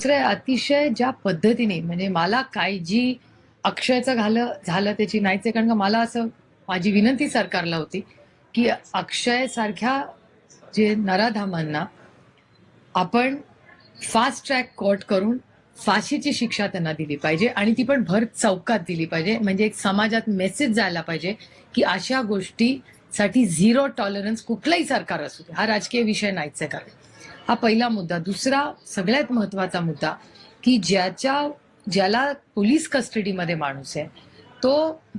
दुसरं अतिशय ज्या पद्धतीने म्हणजे मला काय जी अक्षयचं झालं झालं त्याची नाहीच आहे कारण का मला असं माझी विनंती सरकारला होती की अक्षय सारख्या जे नराधामांना आपण फास्ट ट्रॅक कोर्ट करून फाशीची शिक्षा त्यांना दिली पाहिजे आणि ती पण भर चौकात दिली पाहिजे. म्हणजे एक समाजात मेसेज जायला पाहिजे की अशा गोष्टीसाठी झिरो टॉलरन्स कुठलाही सरकार असू दे. हा राजकीय विषय नाहीच आहे कारण. हा पहिला मुद्दा. दुसरा सगळ्यात महत्त्वाचा मुद्दा की ज्याच्या ज्याला पोलीस कस्टडीमध्ये माणूस आहे तो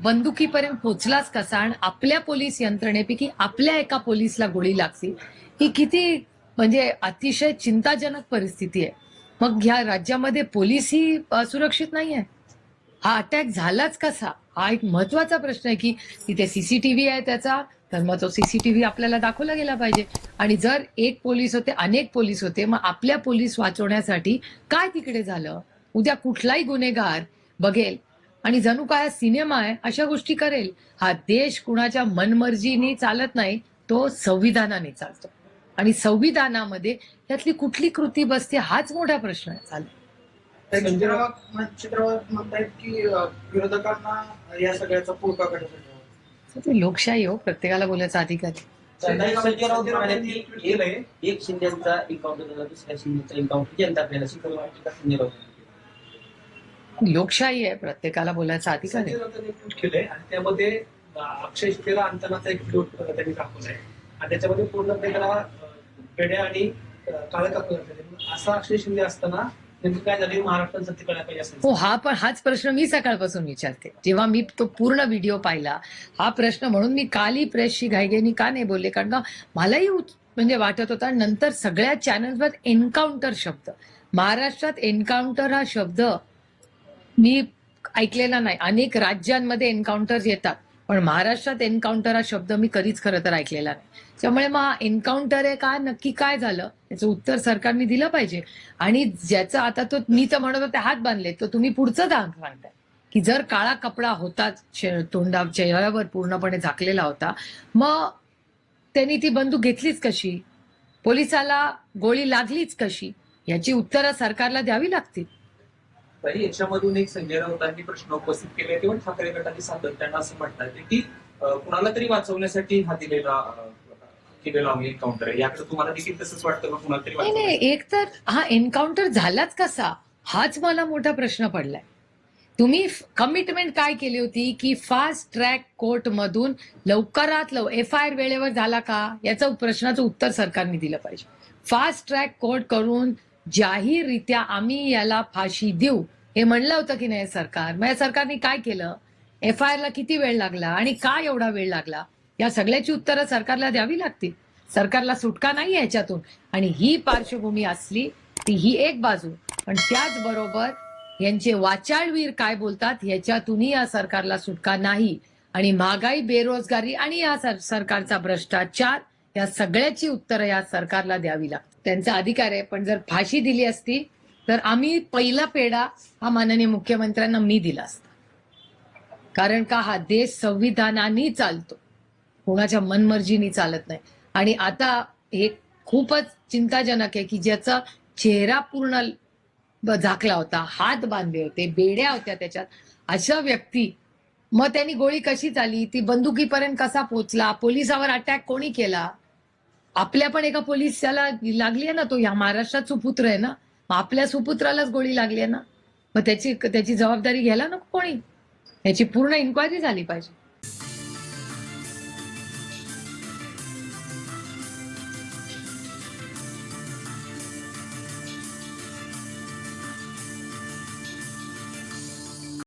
बंदुकीपर्यंत पोचलाच कसा आणि आपल्या पोलीस यंत्रणेपैकी आपल्या एका पोलीसला गोळी लागली ही किती म्हणजे अतिशय चिंताजनक परिस्थिती आहे. मग ह्या राज्यामध्ये पोलीस ही सुरक्षित नाही आहे हा अटॅक झालाच कसा? हा एक महत्त्वाचा प्रश्न आहे की तिथे सीसीटीव्ही आहे त्याचा तर मग तो सीसीटीव्ही आपल्याला दाखवला गेला पाहिजे. आणि जर एक पोलीस होते अनेक पोलीस होते मग आपल्या पोलीस वाचवण्यासाठी काय तिकडे झालं? उद्या कुठलाही गुन्हेगार बघेल. आणि जणू काय सिनेमा आहे अशा गोष्टी करेल. हा देश कुणाच्या मनमर्जीने चालत नाही तो संविधानाने चालतो. आणि संविधानामध्ये त्यातली कुठली कृती बसते हाच मोठा प्रश्न आहे. चालतो म्हणतायत की विरोधकांना या सगळ्याचा पुळका काढायचा तर ती लोकशाही हो प्रत्येकाला बोलायचा अधिकार. एक- शिंदेचा एन्काउंटर झाला दुसऱ्या शिंदेचा एन्काउंटर जनता आपल्याला शिकवलं लोकशाही आहे प्रत्येकाला बोलायचा अधिकार केलंय आणि त्यामध्ये अक्षय शितेला अंतनाचा एक ट्विट त्यांनी दाखवलाय आणि त्याच्यामध्ये पूर्णपणे त्याला अं, पेढ्या आणि काळं घातलेलं. असा अक्षय शिंदे असताना नेमकं काय झालं? महाराष्ट्रात सत्य कळायला पाहिजे असं हो हा पण हाच प्रश्न मी सकाळपासून विचारते. जेव्हा मी तो पूर्ण व्हिडिओ पाहिला हा प्रश्न म्हणून मी कालही प्रेसशी घाईघाईनी का नाही बोलले? कारण का मलाही म्हणजे वाटत होता नंतर सगळ्या चॅनल्सवर एन्काउंटर शब्द. महाराष्ट्रात एन्काउंटर हा शब्द मी ऐकलेला नाही. अनेक राज्यांमध्ये एन्काउंटर्स येतात. पण महाराष्ट्रात एन्काउंटर हा शब्द मी कधीच खरं तर ऐकलेला नाही. त्यामुळे मग एन्काउंटर आहे का? नक्की काय झालं? याचं उत्तर सरकारने दिलं पाहिजे. आणि ज्याचं आता तो मी तर म्हणत होते हात बांधले तर तुम्ही पुढचं दान सांगताय की जर काळा कपडा होता तोंडा चेहऱ्यावर पूर्णपणे झाकलेला होता मग त्यांनी ती बंदूक घेतलीच कशी? पोलिसाला गोळी लागलीच कशी? याची उत्तरं सरकारला द्यावी लागतील. तरी याच्यामधून एक संजय राऊतांनी प्रश्न उपस्थित केले किंवा ठाकरे गटाने सातत्यानं असं म्हणतात की कुणाला तरी वाचवण्यासाठी हा दिलेला? एक तर हा एन्काउंटर झालाच कसा? हाच मला मोठा प्रश्न पडलाय. तुम्ही कमिटमेंट काय केली होती की फास्ट ट्रॅक कोर्ट मधून लवकरात लव एफ आय आर वेळेवर झाला का? याचं प्रश्नाचं उत्तर सरकारने दिलं पाहिजे. फास्ट ट्रॅक कोर्ट करून जाहीररित्या आम्ही याला फाशी देऊ. हे म्हणलं होतं की नाही सरकार? मग या सरकारने काय केलं? एफ आय ला किती वेळ लागला आणि का एवढा वेळ लागला? या सगळ्याची उत्तरं सरकारला द्यावी लागतील. सरकारला सुटका नाही याच्यातून. आणि ही पार्श्वभूमी असली ती ही एक बाजू. पण त्याचबरोबर यांचे वाचाळवीर काय बोलतात याच्यातूनही या सरकारला सुटका नाही. आणि महागाई बेरोजगारी आणि या सर- सरकारचा भ्रष्टाचार या सगळ्याची उत्तरं या सरकारला द्यावी लागतात त्यांचा अधिकार आहे. पण जर फाशी दिली असती तर आम्ही पहिला पेढा हा माननीय मुख्यमंत्र्यांना मी दिला असता. कारण का? हा देश संविधानाने चालतो. कोणाच्या मनमर्जीने चालत नाही. आणि आता हे खूपच चिंताजनक आहे की ज्याचा चेहरा पूर्ण झाकला होता हात बांधले होते बेड्या होत्या त्याच्यात अशा व्यक्ती मग त्यांनी गोळी कशी चाली ती बंदुकीपर्यंत कसा पोचला? पोलिसावर अटॅक कोणी केला? आपल्या पण एका पोलिसाला लागली आहे ना तो या महाराष्ट्रात सुपुत्र आहे ना. मग आपल्या सुपुत्रालाच गोळी लागली आहे ना. मग त्याची त्याची जबाबदारी घ्यायला नको कोणी. याची पूर्ण इन्क्वायरी झाली पाहिजे.